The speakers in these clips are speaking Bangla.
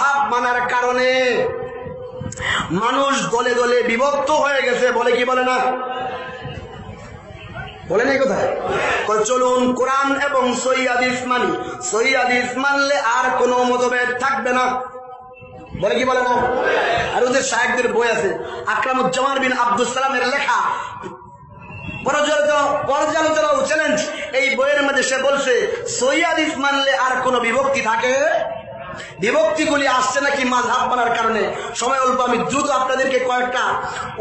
ভাব মানার কারণে মানুষ দলে দলে বিভক্ত হয়ে গেছে, বলে কি বলে না? বলে নাই কোথায় চলুন কোরআন এবং সৈয়াদিস মানি। সৈয়াদিস মানলে আর কোনো মতভেদ থাকবে না। বলে কি বলে না? আর ওদের সাহেবদের বই আছে, আকরামুজ্জামান বিন আব্দুল সালামের লেখা। পর্যালোচনা চ্যালেঞ্জ এই বইয়ের মধ্যে সে বলছে সৈয়াদিস মানলে আর কোনো বিভক্তি থাকে? বিভক্তিগুলি আসছে নাকি মাঝহাব মানার কারণে? সময় অল্প, আমি দ্রুত আপনাদেরকে কয়েকটা।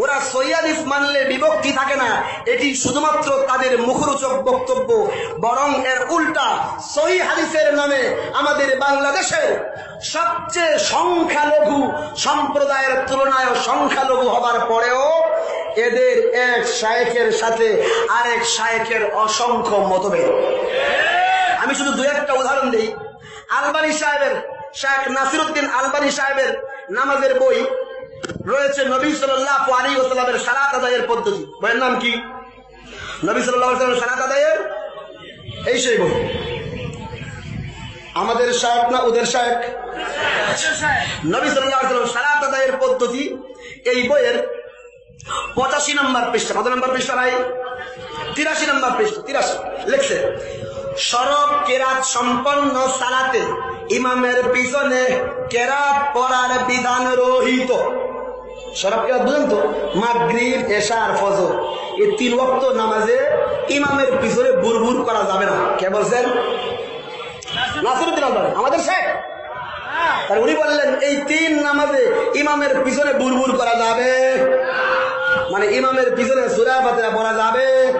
ওরা সৈয়াদিস মানলে বিভক্তি থাকে না, এটি শুধুমাত্র তাদের মুখরোচক বক্তব্য, বরং এর উল্টা সহি হাদিসের নামে আমাদের বাংলাদেশের সবচেয়ে সংখ্যালঘু সম্প্রদায়ের তুলনায় সংখ্যালঘু হবার পরেও এদের এক শায়েকের সাথে আরেক শায়েকের অসংখ্য মতভেদ। আমি শুধু দু একটা উদাহরণ দিই। আলবানি সাহেবের শেখ নাসিরুদ্দিন আলবানি সাহেবের নামাজের বই রয়েছে নবী ওসালামের সালাত আদায়ের পদ্ধতি। বইয়ের নাম কি? নবী সাল্লাহ সাল্লামের সালাত আদায়ের এই সেই বই। আমাদের শায়েক না ওদের শায়েক নবী সাল্লাহ সালাত আদায়ের পদ্ধতি এই বইয়ের পঁচাশি নম্বর পৃষ্ঠা। কত নম্বর পৃষ্ঠা ভাই? তিরাশি নম্বর পৃষ্ঠা। তিরাশি। লিখছে সরব কেরাত সম্পন্ন সালাতে ইমামের পিছনে কেরাত পড়ার বিধান রহিত। তো? মাগরিব এশা আর ফজর। এই নামাজে ইমামের পিছনে বুরবুর করা যাবে না। কে বলছেন? আমাদের শেখ। বললেন, এই তিন নামাজে ইমামের পিছনে করা যাবে। মানে ইমামের পিছনে সুরা ফাতেহা পড়া যাবে।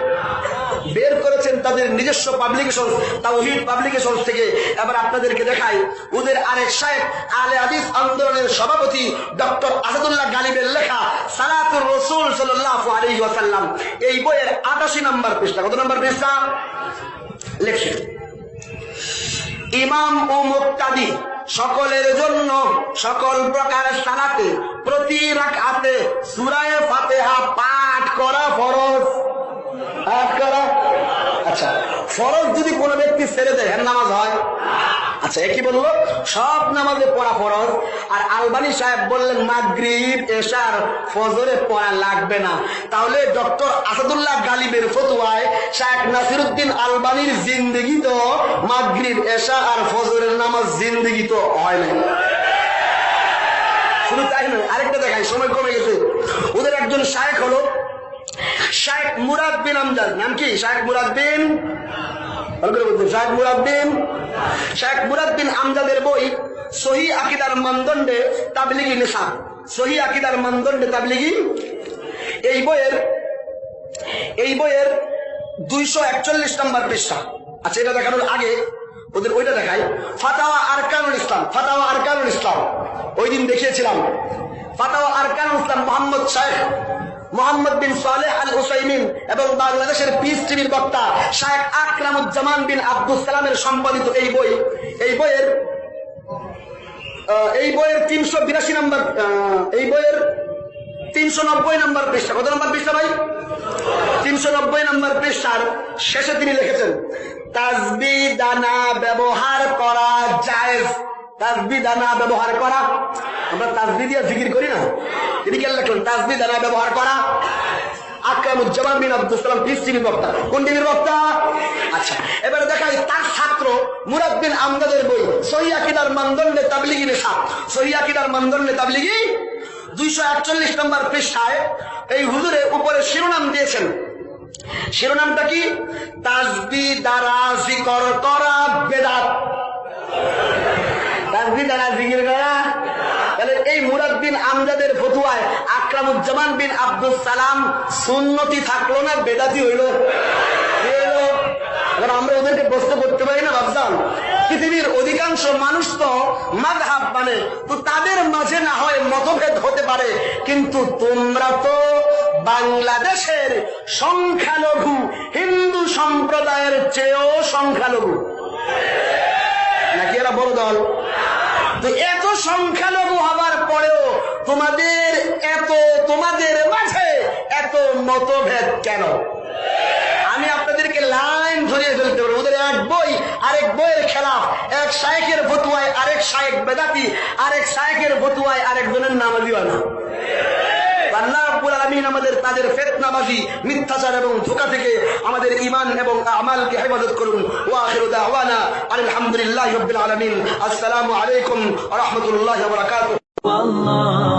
তাদের নিজস্ব পাবলিকেশন তাওহিদ পাবলিকেশন থেকে এবার আপনাদেরকে দেখাই ওদের আরেক সাহেব আলে হাদিস আন্দোলনের সভাপতি ডক্টর আসাদুল্লাহ গালিবের লেখা সালাতুর রসুল সাল্লাল্লাহু আলাইহি ওয়াসাল্লাম। এই বইয়ের 88 নম্বর পৃষ্ঠা। কত নম্বর পৃষ্ঠা? লেখছেন ইমাম ও মুক্তাদি, সকলের জন্য সকল প্রকার সালাতে প্রতি রাকাতে সূরায়ে ফাতিহা পাঠ করা ফরজ। পাঠ করা ফরজ যদি কোনো ব্যক্তি ছেড়ে দেয় এর নামাজ হয়? আচ্ছা একই বলল? সব নামাজে পড়া ফরজ। আর আলবানি সাহেব বললেন, মাগরিব, এশার ফজরে পড়া লাগবে না। তাহলে ডক্টর আসাদুল্লাহ গালিবের ফতুয়ায় শাহেখ নাসিরুদ্দিন আলবানির জিন্দগি তো মাগরিব, এশা আর ফজরের নামাজ জিন্দগি তো হয় না শুধু তাই নয়, আরেকটা দেখাই, সময় কমে গেছে। ওদের একজন শায়েখ হলো, শায়েখ মুরাদ বিন আমজাদ। নাম কি? শায়েখ মুরাদ বিন ভালো করে বলতে শাহেখ মুরাদ বিন শাহেখ মুরাদ বিন আমজাদের বই, সহি আকিদার মানদণ্ডে তাবলিগি নেশা। সহি আকিদার মানদণ্ডে তাবলিগি। এই বইয়ের এই বইয়ের দুইশো একচল্লিশ নম্বর পৃষ্ঠা। আচ্ছা এটা দেখানোর আগে ওদের ওইটা দেখাই। ফাতাওয়া আরকানুল ইসলাম, ফাতাওয়া আরকানুল ইসলাম। ওই দিন দেখিয়েছিলাম। ফাতাওয়া আরকানুল ইসলাম মোহাম্মদ শাহেখ মোহাম্মদ বিন সালেহ আল হুসাইমিন এবং বাংলাদেশের পিস টিভির বক্তা শাহেখ আকরামুজ্জামান বিন আব্দুল সালামের সম্পাদিত এই বই। এই বইয়ের এই বইয়ের তিনশো বিরাশি নম্বর এই বইয়ের তিনশো নব্বই নম্বর পৃষ্ঠা। কত নম্বর পৃষ্ঠা ভাই? তিনশো নব্বই নম্বর পৃষ্ঠার শেষে তিনি লিখেছেন তাজবি দানা ব্যবহার করা জায়েজ। তাজবি দানা ব্যবহার করা আমরা তাজবি দিয়ে জিকির করি না। তিনি কে লিখলেন তাজবি দানা ব্যবহার করা? আচ্ছা দুইশো একচল্লিশ নম্বর পৃষ্ঠায় এই উপরে শিরোনাম দিয়েছেন। শিরোনামটা কি? তাজবি দ্বারা জিকর করা বেদাত। তাজবি দ্বারা জিকির করা তাহলে এই মুরাদ বিন আমজাদের ফতুয়ায় আকরামুজ্জামান বিন আব্দুল সালাম সুন্নতি থাকল না, বেদাতি হইল? আমরা ওদেরকে প্রশ্ন করতে পারি না ভাবতাম পৃথিবীর অধিকাংশ মানুষ তো মাযহাব মানে তো তাদের মাঝে না হয় মতভেদ হতে পারে, কিন্তু তোমরা তো বাংলাদেশের সংখ্যালঘু, হিন্দু সম্প্রদায়ের চেয়েও সংখ্যালঘু। নাকি এরা বড় দল? তো এত সংখ্যালঘু হবার পরেও তোমাদের এত, তোমাদের মাঝে এত মতভেদ কেন? আমি আপনাদেরকে লাইন ধরিয়ে ফেলতে পারব ওদের এক বই আর আরেক বইয়ের খেলাফ, এক শায়েকের ভতুয়ায় আরেক শায়েক বেদাতি, আরেক শায়েকের ফতুয়ায় আরেকজনের নাম দিও না। আল্লাহ আলমিন আমাদের তাদের ফেতনাবাজি, মিথ্যাচার এবং ধোকা থেকে আমাদের ঈমান এবং আমালকে হেফাজত করুন। ওয়া আখিরু দাওয়ানা আলহামদুলিল্লাহি রাব্বিল আসসালামু আলাইকুম ওয়া রাহমাতুল্লাহি আল্লাহ।